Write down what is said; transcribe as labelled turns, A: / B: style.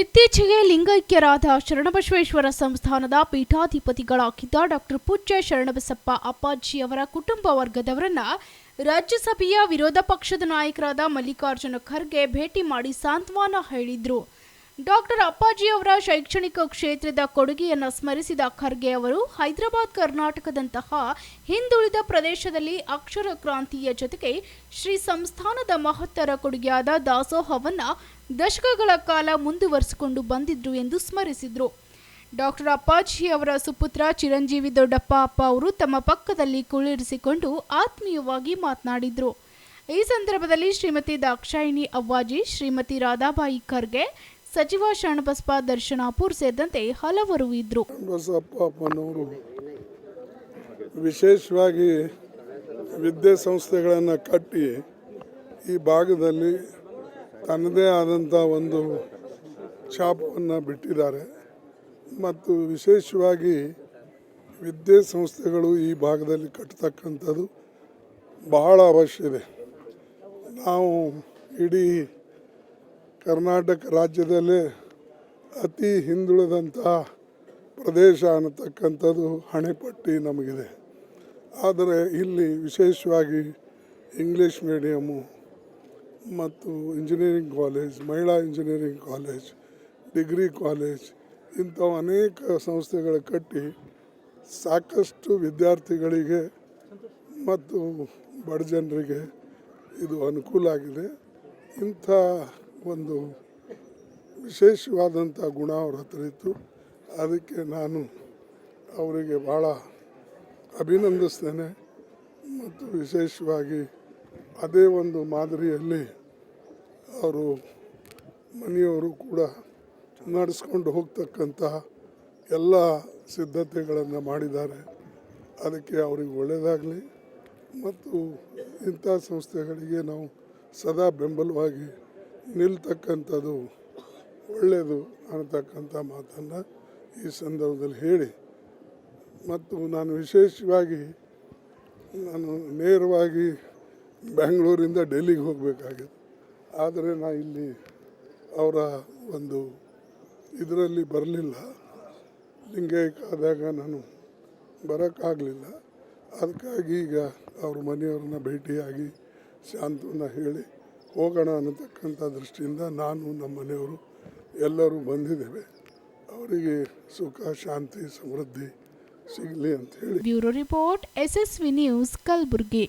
A: ಇತ್ತೀಚೆಗೆ ಲಿಂಗೈಕ್ಯರಾದ ಶರಣಬಸವೇಶ್ವರ ಸಂಸ್ಥಾನದ ಪೀಠಾಧಿಪತಿಗಳಾಗಿದ್ದ ಡಾಕ್ಟರ್ ಪೂಜ್ಯ ಶರಣಬಸಪ್ಪ ಅಪ್ಪಾಜಿಯವರ ಕುಟುಂಬ ವರ್ಗದವರನ್ನ ರಾಜ್ಯಸಭೆಯ ವಿರೋಧ ಪಕ್ಷದ ನಾಯಕರಾದ ಮಲ್ಲಿಕಾರ್ಜುನ ಖರ್ಗೆ ಭೇಟಿ ಮಾಡಿ ಸಾಂತ್ವನ ಹೇಳಿದ್ರು. ಡಾಕ್ಟರ್ ಅಪ್ಪಾಜಿಯವರ ಶೈಕ್ಷಣಿಕ ಕ್ಷೇತ್ರದ ಕೊಡುಗೆಯನ್ನು ಸ್ಮರಿಸಿದ ಖರ್ಗೆ ಅವರು, ಹೈದರಾಬಾದ್ ಕರ್ನಾಟಕದಂತಹ ಹಿಂದುಳಿದ ಪ್ರದೇಶದಲ್ಲಿ ಅಕ್ಷರ ಕ್ರಾಂತಿಯ ಜೊತೆಗೆ ಶ್ರೀ ಸಂಸ್ಥಾನದ ಮಹತ್ತರ ಕೊಡುಗೆಯಾದ ದಾಸೋಹವನ್ನ ದಶಕಗಳ ಕಾಲ ಮುಂದುವರಿಸಿಕೊಂಡು ಬಂದಿದ್ರು ಎಂದು ಸ್ಮರಿಸಿದರು. ಡಾಕ್ಟರ್ ಅಪ್ಪಾಜಿ ಅವರ ಸುಪುತ್ರ ಚಿರಂಜೀವಿ ದೊಡ್ಡಪ್ಪ ಅಪ್ಪ ಅವರು ತಮ್ಮ ಪಕ್ಕದಲ್ಲಿ ಕುಳಿರಿಸಿಕೊಂಡು ಆತ್ಮೀಯವಾಗಿ ಮಾತನಾಡಿದರು. ಈ ಸಂದರ್ಭದಲ್ಲಿ ಶ್ರೀಮತಿ ದಾಕ್ಷಾಯಿಣಿ ಅವ್ವಾಜಿ, ಶ್ರೀಮತಿ ರಾಧಾಬಾಯಿ ಖರ್ಗೆ ಸಚಿವ ಶರಣಬಸಪ್ಪ ದರ್ಶನಾಪುರ್ ಸೇರಿದಂತೆ ಹಲವರು
B: ಅಪ್ಪನವರು ವಿಶೇಷವಾಗಿ ವಿದ್ಯಾಸಂಸ್ಥೆಗಳನ್ನು ಕಟ್ಟಿ ಈ ಭಾಗದಲ್ಲಿ ತನ್ನದೇ ಆದಂಥ ಒಂದು ಛಾಪನ್ನು ಬಿಟ್ಟಿದ್ದಾರೆ. ಮತ್ತು ವಿಶೇಷವಾಗಿ ವಿದ್ಯಾಸಂಸ್ಥೆಗಳು ಈ ಭಾಗದಲ್ಲಿ ಕಟ್ಟತಕ್ಕಂಥದ್ದು ಬಹಳ ಅವಶ್ಯ ಇದೆ. ನಾವು ಇಡೀ ಕರ್ನಾಟಕ ರಾಜ್ಯದಲ್ಲೇ ಅತಿ ಹಿಂದುಳಿದಂತಹ ಪ್ರದೇಶ ಅನ್ನತಕ್ಕಂಥದ್ದು ಹಣೆಪಟ್ಟಿ ನಮಗಿದೆ. ಆದರೆ ಇಲ್ಲಿ ವಿಶೇಷವಾಗಿ ಇಂಗ್ಲೀಷ್ ಮೀಡಿಯಮ್ಮು ಮತ್ತು ಇಂಜಿನಿಯರಿಂಗ್ ಕಾಲೇಜ್, ಮಹಿಳಾ ಇಂಜಿನಿಯರಿಂಗ್ ಕಾಲೇಜ್, ಡಿಗ್ರಿ ಕಾಲೇಜ್ ಇಂಥವು ಅನೇಕ ಸಂಸ್ಥೆಗಳು ಕಟ್ಟಿ ಸಾಕಷ್ಟು ವಿದ್ಯಾರ್ಥಿಗಳಿಗೆ ಮತ್ತು ಬಡ ಜನರಿಗೆ ಇದು ಅನುಕೂಲ ಆಗಿದೆ. ಇಂಥ ಒಂದು ವಿಶೇಷವಾದಂಥ ಗುಣ ಅವ್ರ ಹತ್ರ ಇತ್ತು. ಅದಕ್ಕೆ ನಾನು ಅವರಿಗೆ ಭಾಳ ಅಭಿನಂದಿಸ್ತೇನೆ. ಮತ್ತು ವಿಶೇಷವಾಗಿ ಅದೇ ಒಂದು ಮಾದರಿಯಲ್ಲಿ ಅವರು ಮನೆಯವರು ಕೂಡ ನಡೆಸ್ಕೊಂಡು ಹೋಗ್ತಕ್ಕಂಥ ಎಲ್ಲ ಸಿದ್ಧತೆಗಳನ್ನು ಮಾಡಿದ್ದಾರೆ. ಅದಕ್ಕೆ ಅವ್ರಿಗೆ ಒಳ್ಳೆಯದಾಗಲಿ ಮತ್ತು ಇಂಥ ಸಂಸ್ಥೆಗಳಿಗೆ ನಾವು ಸದಾ ಬೆಂಬಲವಾಗಿ ನಿಲ್ತಕ್ಕಂಥದ್ದು ಒಳ್ಳೆಯದು ಅನ್ನತಕ್ಕಂಥ ಮಾತನ್ನು ಈ ಸಂದರ್ಭದಲ್ಲಿ ಹೇಳಿ. ಮತ್ತು ನಾನು ವಿಶೇಷವಾಗಿ ನಾನು ನೇರವಾಗಿ ಬೆಂಗಳೂರಿಂದ ಡೆಲ್ಲಿಗೆ ಹೋಗಬೇಕಾಗಿತ್ತು. ಆದರೆ ನಾನು ಇಲ್ಲಿ ಅವರ ಒಂದು ಇದರಲ್ಲಿ ಬರಲಿಲ್ಲ. ಲಿಂಗೈಕ್ಯ ಆದಾಗ ನಾನು ಬರೋಕ್ಕಾಗಲಿಲ್ಲ. ಅದಕ್ಕಾಗಿ ಈಗ ಅವ್ರ ಮನೆಯವ್ರನ್ನ ಭೇಟಿಯಾಗಿ ಶಾಂತವನ್ನ ಹೇಳಿ ಹೋಗೋಣ ಅನ್ನತಕ್ಕಂಥ ದೃಷ್ಟಿಯಿಂದ ನಾನು ನಮ್ಮ ಮನೆಯವರು ಎಲ್ಲರೂ ಬಂದಿದ್ದೇವೆ. ಅವರಿಗೆ ಸುಖ, ಶಾಂತಿ, ಸಮೃದ್ಧಿ ಸಿಗಲಿ ಅಂತ ಹೇಳಿ.
A: Bureau report S S V news, Kalaburagi.